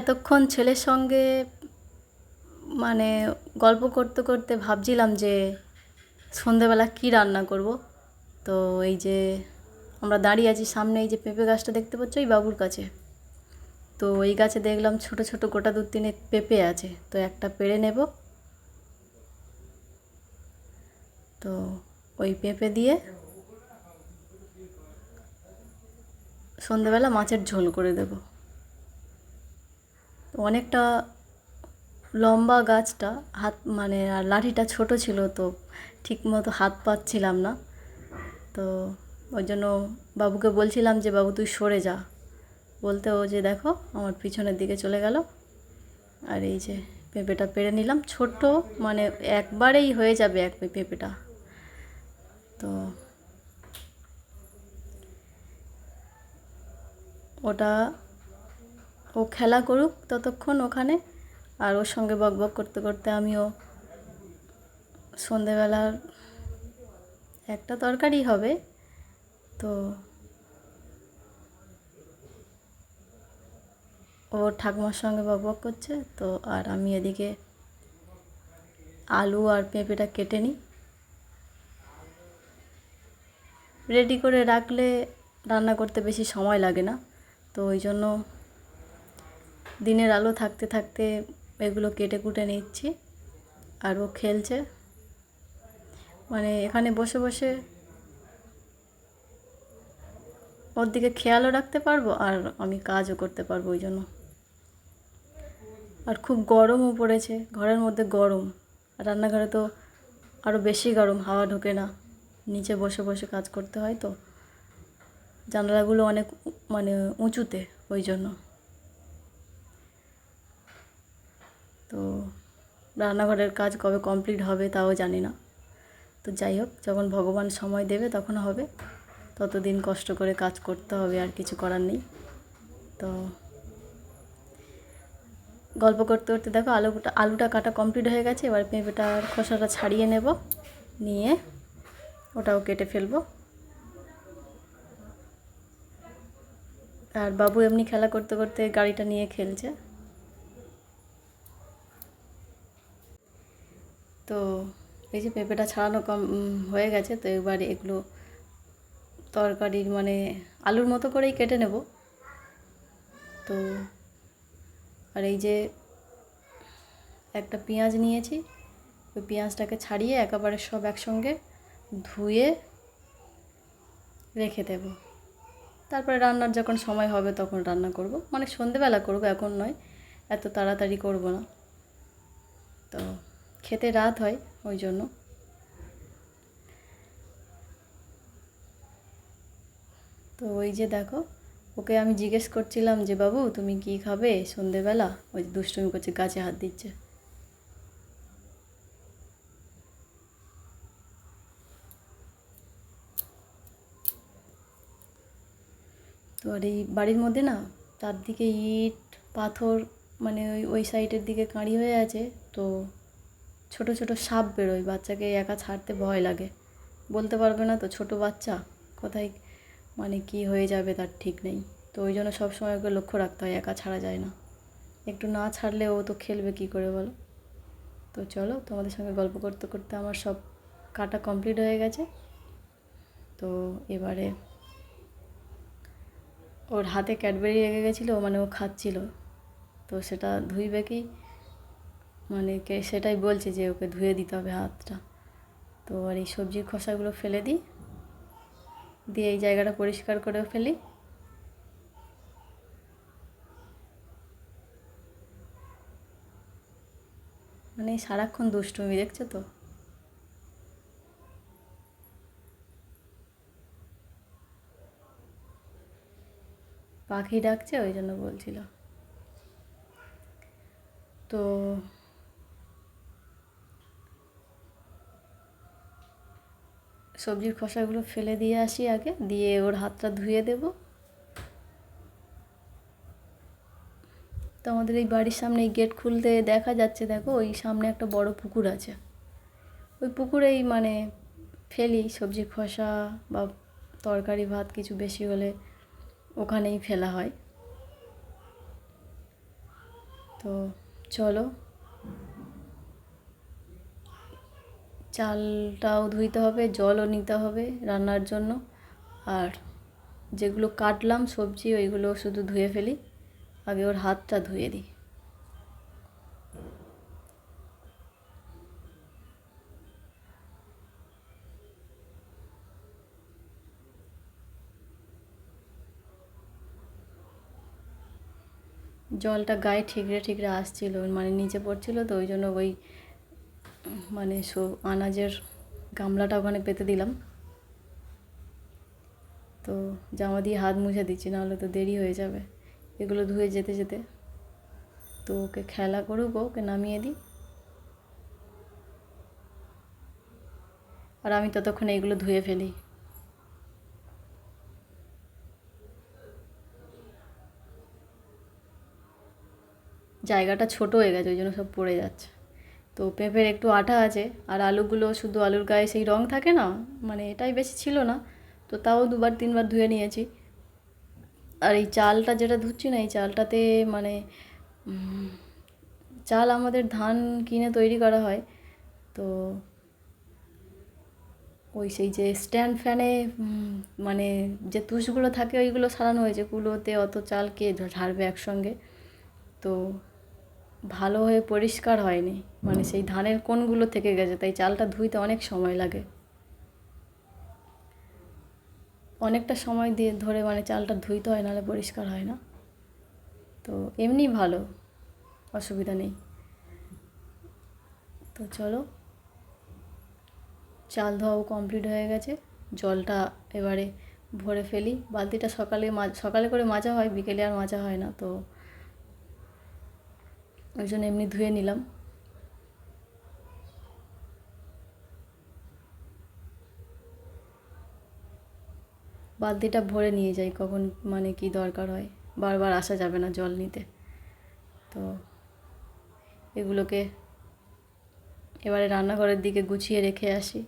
এতক্ষণ ছেলের সঙ্গে মানে গল্প করতে করতে ভাবছিলাম যে সন্ধেবেলা কী রান্না করব। তো এই যে আমরা দাঁড়িয়ে আছি সামনে এই যে পেঁপে গাছটা দেখতে পাচ্ছ? এই বাবুর কাছে। তো এই গাছে দেখলাম ছোট ছোট গোটা দু তিনে পেঁপে আছে। তো একটা পেড়ে নেব। তো ওই পেঁপে দিয়ে সন্ধেবেলা মাছের ঝোল করে দেব। অনেকটা লম্বা গাছটা, হাত মানে আর লাঠিটা ছোট ছিল তো ঠিক মতো হাত পাচ্ছিলাম না। তো ওই জন্য বাবুকে বলছিলাম যে, বাবু, তুই সরে যা। বলতে ও যে, দেখো, আমার পিছনের দিকে চলে গেল। আর এই যে, পেঁপেটা পেরে নিলাম। ছোট্ট মানে একবারেই হয়ে যাবে এক পেঁপেটা। তো ওটা ও খেলা করুক ততক্ষণ ওখানে, আর ওর সঙ্গে বক বক করতে করতে আমিও সন্ধেবেলার একটা তরকারি হবে। তো ও ঠাকুমার সঙ্গে বক বক করছে, তো আর আমি এদিকে আলু আর পেঁপেটা কেটে নিই। রেডি করে রাখলে রান্না করতে বেশি সময় লাগে না, তো ওই জন্য দিনের আলো থাকতে থাকতে এগুলো কেটে কুটে নিচ্ছি আর ও খেলছে। মানে এখানে বসে বসে ওর দিকে খেয়ালও রাখতে পারব আর আমি কাজও করতে পারব ওই জন্য। আর খুব গরমও পড়েছে, ঘরের মধ্যে গরম। আর রান্নাঘরে তো আরও বেশি গরম, হাওয়া ঢোকে না। নিচে বসে বসে কাজ করতে হয় তো। জানালাগুলো অনেক মানে উঁচুতে ওই জন্য। তো রান্নাঘরের কাজ কবে কমপ্লিট হবে তাও জানি না। তো যাই হোক, যখন ভগবান সময় দেবে তখন হবে। ততদিন কষ্ট করে কাজ করতে হবে, আর কিছু করার নেই। তো গল্প করতে করতে দেখো আলুটা আলুটা কাটা কমপ্লিট হয়ে গেছে। এবার পেঁপেটার খোসাটা ছাড়িয়ে নেব। নিয়ে ওটাও কেটে ফেলব। আর বাবু এমনি খেলা করতে করতে গাড়িটা নিয়ে খেলছে। তো এই যে পেঁপেটা ছাড়ানো কম হয়ে গেছে, তো এবার এগুলো তরকারির মানে আলুর মতো করেই কেটে নেব। তো আর এই যে একটা পেঁয়াজ নিয়েছি, ওই পেঁয়াজটাকে ছাড়িয়ে একেবারে সব একসঙ্গে ধুয়ে রেখে দেব। তারপরে রান্নার যখন সময় হবে তখন রান্না করব। মানে সন্ধেবেলা করব, এখন নয়, এত তাড়াতাড়ি করব না। তো খেতে রাত হয়, ওই জন্য। তো ওই যে দেখো, ওকে আমি জিজ্ঞেস করছিলাম যে, বাবু, তুমি কি খাবে সন্ধেবেলা? ওই যে দুষ্টুমি করছে, গাছে হাত দিচ্ছে। তো আর এই বাড়ির মধ্যে না, চারদিকে ইট, পাথর মানে ওই ওই সাইডের দিকে কাঁড়ি হয়ে আছে, তো ছোট ছোট সাপ বেরোয়, বাচ্চাকে একা ছাড়তে ভয় লাগে। বলতে পারবে না তো, ছোট বাচ্চা? কোথায় মানে কি হয়ে যাবে তার ঠিক নেই। তো ওই জন্য সবসময় ওকে লক্ষ্য রাখতে হয়, একা ছাড়া যায় না। একটু না ছাড়লে ও তো খেলবে কী করে বলো? তো চলো, তোমাদের সঙ্গে গল্প করতে করতে আমার সব কাটা কমপ্লিট হয়ে গেছে। তো এবারে ওর হাতে ক্যাডবেরি লেগে গেছিল মানে ও খাচ্ছিল। তো সেটা ধুইবে কি? মানে কে সেটাই বলছে যে ওকে ধুয়ে দিতে হবে হাতটা। তো আর এই সবজির খোসাগুলো ফেলে দিই। দিয়ে এই জায়গাটা পরিষ্কার করেও ফেলি। মানে সারাক্ষণ দুষ্টুমি, দেখছ তো? পাখি ডাকছে, ওই জন্য বলছিল তো সবজির খোসাগুলো ফেলে দিয়ে আসি আগে, দিয়ে ওর হাতটা ধুয়ে দেব। তো আমাদের এই বাড়ির সামনে এই গেট খুলতে দেখা যাচ্ছে, দেখো ওই সামনে একটা বড় পুকুর আছে। ওই পুকুরেই মানে ফেলি সবজির খোসা বা তরকারি ভাত কিছু বেশি হলে ওখানেই ফেলা হয়। তো চলো চালটাও ধুইতে হবে, জলও নিতে হবে রান্নার জন্য। আর যেগুলো কাটলাম সবজি, ওইগুলো শুধু ধুয়ে ফেলি। আগে ওর হাতটা ধুয়ে দিই। জলটা গায়ে ঠিকরে ঠিকরে আসছিল মানে নিচে পড়ছিল তো, ওই জন্য ওই মানে সো আনাজের গামলাটা ওখানে পেতে দিলাম। তো জামা দিয়ে হাত মুছে দিচ্ছি, নাহলে তো দেরি হয়ে যাবে। এগুলো ধুয়ে যেতে যেতে। তো ওকে খেলা করুক ওকে নামিয়ে দিই। আর আমি ততক্ষণে এগুলো ধুয়ে ফেলি। জায়গাটা ছোট হয়ে গেছে, ওই জন্য সব পড়ে যাচ্ছে। তো পেঁপের একটু আঠা আছে, আর আলুগুলো শুধু আলুর গায়ে সেই রং থাকে না মানে এটাই বেশি ছিল না, তো তাও দুবার তিনবার ধুয়ে নিয়েছি। আর এই চালটা যেটা ধুচ্ছি না, এই চালটাতে মানে চাল আমাদের ধান কিনে তৈরি করা হয়, তো ওই সেই যে স্ট্যান্ড ফ্যানে মানে যে তুষগুলো থাকে ওইগুলো সারানো হয়েছে, কুলোতে অত চাল কে ঝাড়বে একসঙ্গে, তো ভালো হয়ে পরিষ্কার হয়নি। মানে সেই ধানের কোণগুলো থেকে গেছে তাই চালটা ধুইতে অনেক সময় লাগে। অনেকটা সময় দিয়ে ধরে মানে চালটা ধুইতে হয় নাহলে পরিষ্কার হয় না। তো এমনি ভালো অসুবিধা নেই। তো চলো। চাল ধোয়াও কমপ্লিট হয়ে গেছে। জলটা এবারে ভরে ফেলি। বালতিটা সকালে সকালে করে মাজা হয় বিকেলে আর মাজা হয় না তো ওই জন্য এমনি ধুয়ে নিলাম। বালতিটা ভরে নিয়ে যাই কখন মানে কি দরকার হয়। বারবার আসা যাবে না জল নিতে। তো এগুলোকে এবারে রান্নাঘরের দিকে গুছিয়ে রেখে আসি।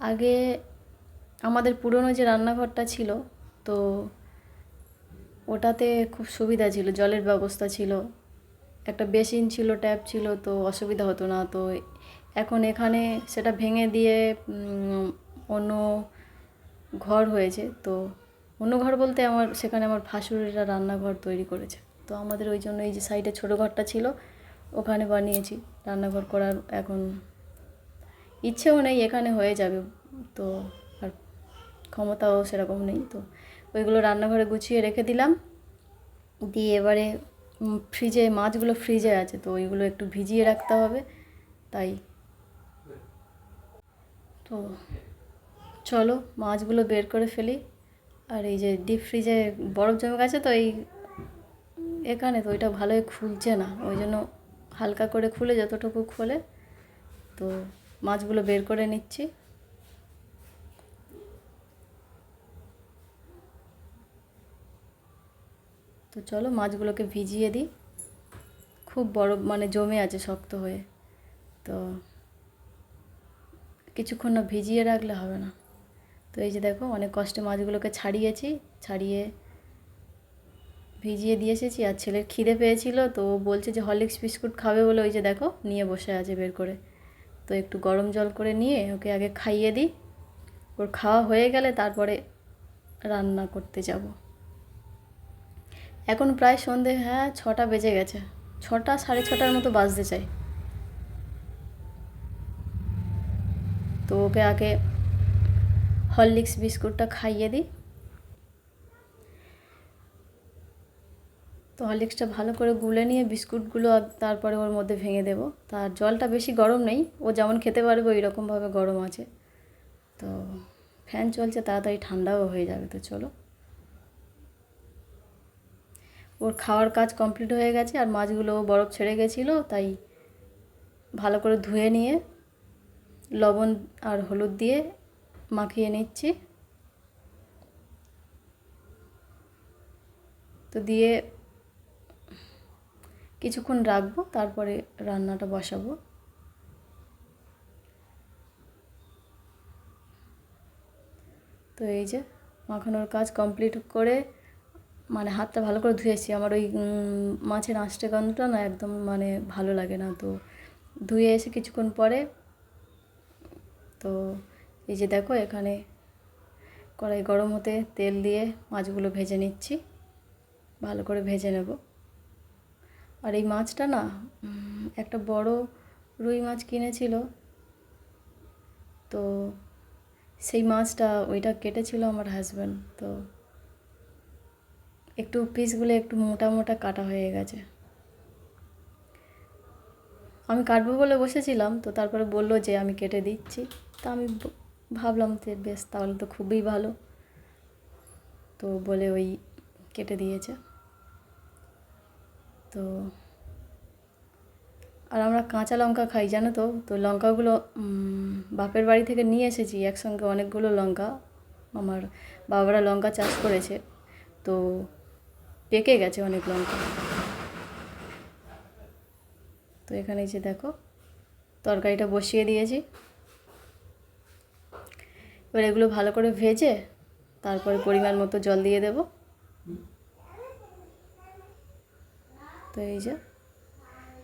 আগে আমাদের পুরনো যে রান্নাঘরটা ছিল, তো ওটাতে খুব সুবিধা ছিল, জলের ব্যবস্থা ছিল। একটা বেসিন ছিল, ট্যাপ ছিল, তো অসুবিধা হতো না। তো এখন এখানে সেটা ভেঙে দিয়ে অন্য ঘর হয়েছে। তো অন্য ঘর বলতে আমার, সেখানে আমার ভাসুরেরা রান্নাঘর তৈরি করেছে। তো আমাদের ওই জন্য এই যে সাইডে ছোটো ঘরটা ছিল, ওখানে বানিয়েছি। রান্নাঘর করার এখন ইচ্ছেও নেই, এখানে হয়ে যাবে। তো ক্ষমতাও সেরকম নেই, তো ওইগুলো রান্নাঘরে গুছিয়ে রেখে দিলাম। দিয়ে এবারে ফ্রিজে মাছগুলো ফ্রিজে আছে, তো ওইগুলো একটু ভিজিয়ে রাখতে হবে, তাই। তো চলো, মাছগুলো বের করে ফেলি। আর এই যে ডিপ ফ্রিজে বরফ জমে গেছে, তো এই এখানে তো ওইটা ভালোই খুলছে না, ওই জন্য হালকা করে খুলে, যতটুকু খোলে, তো মাছগুলো বের করে নিচ্ছি। চলো মাছগুলোকে ভিজিয়ে দিই। খুব বড় মানে জমে আছে, শক্ত হয়ে। তো কিছুক্ষণ না ভিজিয়ে রাখলে হবে না। তো এই যে দেখো, অনেক কষ্টে মাছগুলোকে ছাড়িয়েছি, ছাড়িয়ে ভিজিয়ে দিয়ে এসেছি। আর ছেলের খিদে পেয়েছিল, তো ও বলছে যে হরলিক্স বিস্কুট খাবে বলে ওই যে দেখো, নিয়ে বসে আছে বের করে। তো একটু গরম জল করে নিয়ে ওকে আগে খাইয়ে দিই। ওর খাওয়া হয়ে গেলে তারপরে রান্না করতে যাব। এখন প্রায় সন্ধে হ্যাঁ ছটা বেজে গেছে। ছটা, সাড়ে ছটার মতো বাজতে চাই। তো ওকে আগে হরলিক্স বিস্কুটটা খাইয়ে দিই। তো হরলিক্সটা ভালো করে গুলে নিয়ে বিস্কুটগুলো তারপরে ওর মধ্যে ভেঙে দেবো। তার জলটা বেশি গরম নেই, ও যেমন খেতে পারবে ওই রকমভাবে গরম আছে। তো ফ্যান চলছে, তাড়াতাড়ি ঠান্ডাও হয়ে যাবে, তো চলো। ওর খাওয়ার কাজ কমপ্লিট হয়ে গেছে আর মাছগুলো বরফ ছেড়ে গেছিল, তাই ভালো করে ধুয়ে নিয়ে লবণ আর হলুদ দিয়ে মাখিয়ে নিচ্ছি। তো দিয়ে কিছুক্ষণ রাখব, তারপরে রান্নাটা বসাবো। তো এই যে মাখানোর কাজ কমপ্লিট করে মানে হাতটা ভালো করে ধুয়েছি। আমার ওই মাছের আঁশটে গন্ধটা না একদম মানে ভালো লাগে না। তো ধুয়ে এসে কিছুক্ষণ পরে তো এই যে দেখো এখানে কড়াই গরম হতে তেল দিয়ে মাছগুলো ভেজে নিচ্ছি। ভালো করে ভেজে নেব। আর এই মাছটা না একটা বড় রুই মাছ কিনেছিল। তো সেই মাছটা ওইটা কেটেছিল আমার হাজব্যান্ড তো একটু পিসগুলো একটু মোটা মোটা কাটা হয়ে গেছে। আমি কাটবো বলে বসেছিলাম, তো তারপরে বলল যে আমি কেটে দিচ্ছি। তা আমি ভাবলাম যে বেশ তাহলে তো খুবই ভালো। তো বলে ওই কেটে দিয়েছে। তো আর আমরা কাঁচা লঙ্কা খাই, জানো তো? তো লঙ্কাগুলো বাপের বাড়ি থেকে নিয়ে এসেছি, একসঙ্গে অনেকগুলো লঙ্কা। আমার বাবারা লঙ্কা চাষ করেছে। তো পেকে গেছে অনেক লঙ্কা। তো এখানে যে দেখো, তরকারিটা বসিয়ে দিয়েছি। এবার এগুলো ভালো করে ভেজে তারপরে পরিমাণ মতো জল দিয়ে দেব। তো এই যে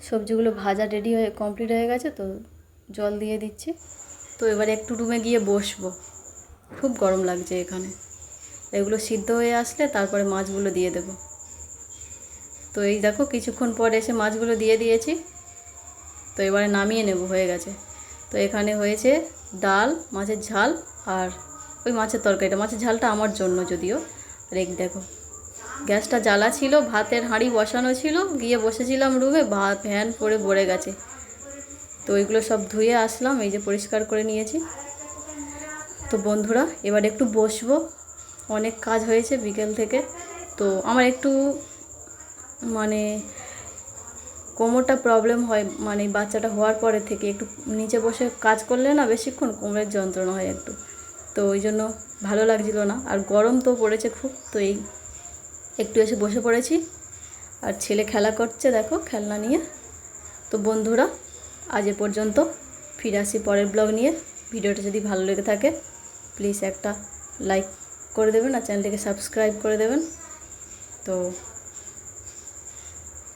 সবজিগুলো ভাজা রেডি হয়ে কমপ্লিট হয়ে গেছে তো জল দিয়ে দিচ্ছি। তো এবার একটু রুমে গিয়ে বসবো। খুব গরম লাগছে এখানে। এগুলো সিদ্ধ হয়ে আসলে তারপরে মাছগুলো দিয়ে দেবো। তো এই দেখো, কিছুক্ষণ পর এসে মাছগুলো দিয়ে দিয়েছি। তো এবারে নামিয়ে নেব, হয়ে গেছে। তো এখানে হয়েছে ডাল, মাছের ঝাল আর ওই মাছের তরকারিটা। মাছের ঝালটা আমার জন্য যদিও। এই দেখো, গ্যাসটা জ্বালা ছিল, ভাতের হাঁড়ি বসানো ছিল, গিয়ে বসেছিলাম রুমে ভাত ফ্যান পরে ভরে গেছে। তো ওইগুলো সব ধুয়ে আসলাম, এই যে পরিষ্কার করে নিয়েছি। তো বন্ধুরা, এবার একটু বসবো। অনেক কাজ হয়েছে বিকেল থেকে। তো আমার একটু মানে কোমরটা প্রবলেম হয় মানে বাচ্চাটা হওয়ার পরে থেকে একটু নিচে বসে কাজ করলে না বেশিক্ষণ কোমরের যন্ত্রণা হয় একটু। তো ওই জন্য ভালো লাগছিল না। আর গরম তো পড়েছে খুব, তো এই একটু এসে বসে পড়েছি। আর ছেলে খেলা করছে, দেখো খেলনা নিয়ে। তো বন্ধুরা, আজ এ পর্যন্ত। ফিরে আসি পরের ব্লগ নিয়ে। ভিডিওটা যদি ভালো লেগে থাকে প্লিজ একটা লাইক করে দেবেন আর চ্যানেলটিকে সাবস্ক্রাইব করে দেবেন। তো